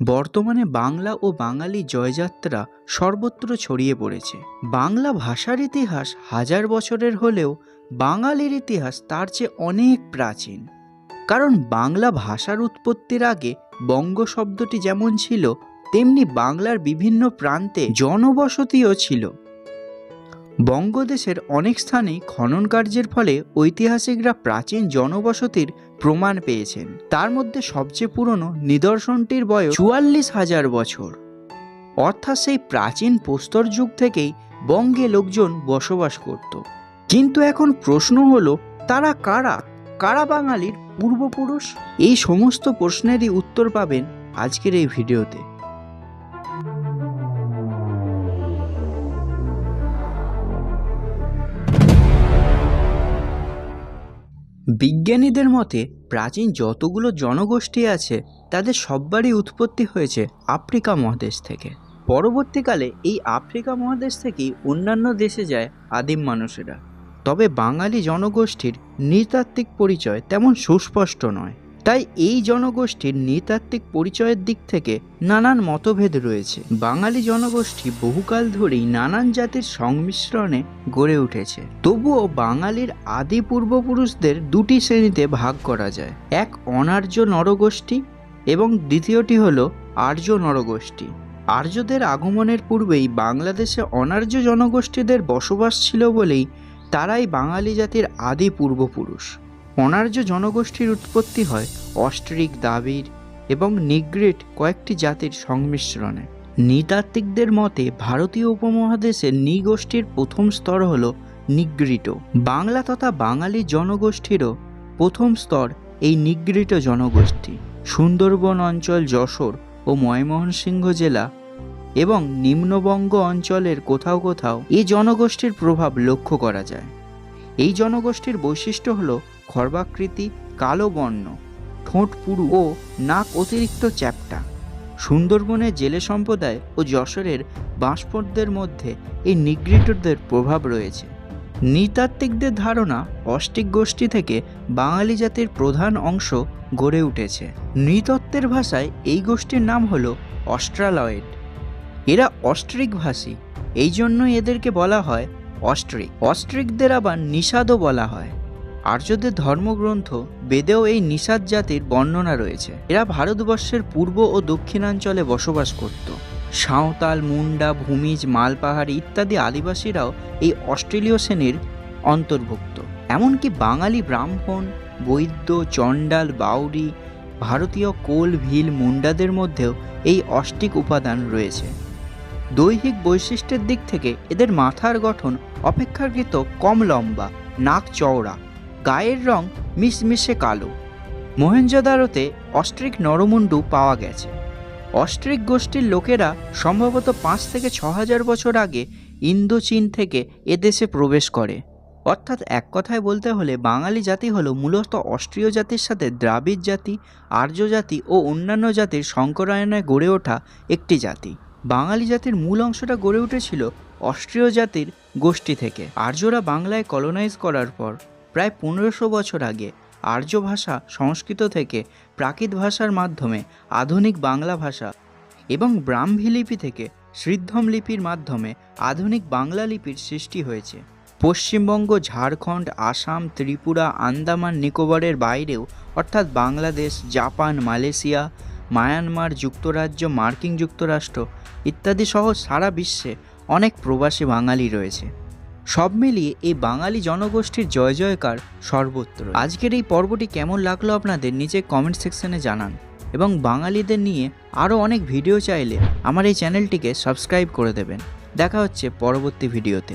বর্তমানে বাংলা ও বাঙালি জয়যাত্রা সর্বত্র ছড়িয়ে পড়েছে। বাংলা ভাষার ইতিহাস হাজার বছরের হলেও বাঙালির ইতিহাস তার চেয়ে অনেক প্রাচীন। কারণ বাংলা ভাষার উৎপত্তির আগে বঙ্গ শব্দটি যেমন ছিল, তেমনি বাংলার বিভিন্ন প্রান্তে জনবসতিও ছিল। বঙ্গদেশের অনেক স্থানেই খনন কার্যের ফলে ঐতিহাসিকরা প্রাচীন জনবসতির প্রমাণ পেয়েছেন। তার মধ্যে সবচেয়ে পুরনো নিদর্শনটির বয়স চুয়াল্লিশ হাজার বছর। অর্থাৎ সেই প্রাচীন প্রস্তর যুগ থেকেই বঙ্গে লোকজন বসবাস করত। কিন্তু এখন প্রশ্ন হলো, তারা কারা? কারা বাঙালির পূর্বপুরুষ? এই সমস্ত প্রশ্নেরই উত্তর পাবেন আজকের এই ভিডিওতে। বিজ্ঞানীদের মতে, প্রাচীন যতগুলো জনগোষ্ঠী আছে, তাদের সববারই উৎপত্তি হয়েছে আফ্রিকা মহাদেশ থেকে। পরবর্তীকালে এই আফ্রিকা মহাদেশ থেকেই অন্যান্য দেশে যায় আদিম মানুষেরা। তবে বাঙালি জনগোষ্ঠীর নৃতাত্ত্বিক পরিচয় তেমন সুস্পষ্ট নয়। তাই এই জনগোষ্ঠীর নৃতাত্ত্বিক পরিচয়ের দিক থেকে নানান মতভেদ রয়েছে। বাঙালি জনগোষ্ঠী বহুকাল ধরেই নানান জাতির সংমিশ্রণে গড়ে উঠেছে। তবুও বাঙালির আদি পূর্বপুরুষদের দুটি শ্রেণীতে ভাগ করা যায়। এক অনার্য নরগোষ্ঠী এবং দ্বিতীয়টি হল আর্য নরগোষ্ঠী। আর্যদের আগমনের পূর্বেই বাংলাদেশে অনার্য জনগোষ্ঠীদের বসবাস ছিল বলেই তারাই বাঙালি জাতির আদি পূর্বপুরুষ। অনার্য জনগোষ্ঠীর উৎপত্তি হয় অস্ট্রিক দাবির এবং নিগ্রেট কয়েকটি জাতির সংমিশ্রণে। নৃতাত্ত্বিকদের মতে, ভারতীয় উপমহাদেশে নৃগোষ্ঠীর প্রথম স্তর হল নিগ্রিটো। বাংলা তথা বাঙালি জনগোষ্ঠীরও প্রথম স্তর এই নিগ্রিট জনগোষ্ঠী। সুন্দরবন অঞ্চল যশোর ও ময়মনসিংহ জেলা এবং নিম্নবঙ্গ অঞ্চলের কোথাও কোথাও এই জনগোষ্ঠীর প্রভাব লক্ষ্য করা যায়। এই জনগোষ্ঠীর বৈশিষ্ট্য হল খর্বাকৃতি, কালো বর্ণ, ঠোঁট পুরু ও নাক অতিরিক্ত চ্যাপ্টা। সুন্দরবনের জেলে সম্প্রদায় ও যশোরের বাঁশপটদের মধ্যে এই নিগ্রিটদের প্রভাব রয়েছে। নৃতাত্ত্বিকদের ধারণা অষ্টিক গোষ্ঠী থেকে বাঙালি জাতির প্রধান অংশ গড়ে উঠেছে। নৃতত্ত্বের ভাষায় এই গোষ্ঠীর নাম হল অস্ট্রালয়েড। এরা অস্ট্রিক ভাষী এই জন্যই এদেরকে বলা হয় অস্ট্রিক। অস্ট্রিকদের আবার নিষাদও বলা হয়। আর্যদের ধর্মগ্রন্থ বেদেও এই নিষাদ জাতির বর্ণনা রয়েছে। এরা ভারতবর্ষের পূর্ব ও দক্ষিণাঞ্চলে বসবাস করত। সাঁওতাল, মুন্ডা, ভূমিজ, মালপাহাড়ি ইত্যাদি আদিবাসীরাও এই অস্ট্রেলীয় শ্রেণির অন্তর্ভুক্ত। এমনকি বাঙালি ব্রাহ্মণ, বৈদ্য, চণ্ডাল বাউরি ভারতীয় কোল, ভিল, মুন্ডাদের মধ্যেও এই অষ্টিক উপাদান রয়েছে। দৈহিক বৈশিষ্ট্যের দিক থেকে এদের মাথার গঠন অপেক্ষাকৃত কম লম্বা, নাক চওড়া। গায়ের রং মিশমিশে কালো। মহেঞ্জোদারোতে অস্ট্রিক নরমুন্ডু পাওয়া গেছে। অস্ট্রিক গোষ্ঠীর লোকেরা সম্ভবত পাঁচ থেকে ছ হাজার বছর আগে ইন্দো চীন থেকে এদেশে প্রবেশ করে। অর্থাৎ এক কথায় বলতে হলে বাঙালি জাতি হলো মূলত অস্ট্রীয় জাতির সাথে দ্রাবিড় জাতি, আর্য জাতি ও অন্যান্য জাতির সংকরায়নে গড়ে ওঠা একটি জাতি। বাঙালি জাতির মূল অংশটা গড়ে উঠেছিল অস্ট্রীয় জাতির গোষ্ঠী থেকে। আর্যরা বাংলায় কলোনাইজ করার পর। প্রায় পনেরোশো বছর আগে আর্য ভাষা সংস্কৃত থেকে প্রাকৃত ভাষার মাধ্যমে আধুনিক বাংলা ভাষা এবং ব্রাহ্মী লিপি থেকে সিদ্ধম লিপির মাধ্যমে আধুনিক বাংলা লিপির সৃষ্টি হয়েছে। পশ্চিমবঙ্গ, ঝাড়খণ্ড, আসাম, ত্রিপুরা, আন্দামান, নিকোবরের বাইরেও অর্থাৎ বাংলাদেশ, জাপান, মালয়েশিয়া, মায়ানমার যুক্তরাজ্য, মার্কিন যুক্তরাষ্ট্র ইত্যাদি সহ সারা বিশ্বে অনেক প্রবাসী বাঙালি রয়েছে। সব মিলিয়ে এই বাঙালি জনগোষ্ঠীর জয় জয়কার সর্বত্র আজকের এই পর্বটি কেমন লাগল আপনাদের নিচে কমেন্ট সেকশনে জানান এবং বাঙালিদের নিয়ে আরও অনেক ভিডিও চাইলে আমার এই চ্যানেলটিকে সাবস্ক্রাইব করে দেবেন। দেখা হচ্ছে পরবর্তী ভিডিওতে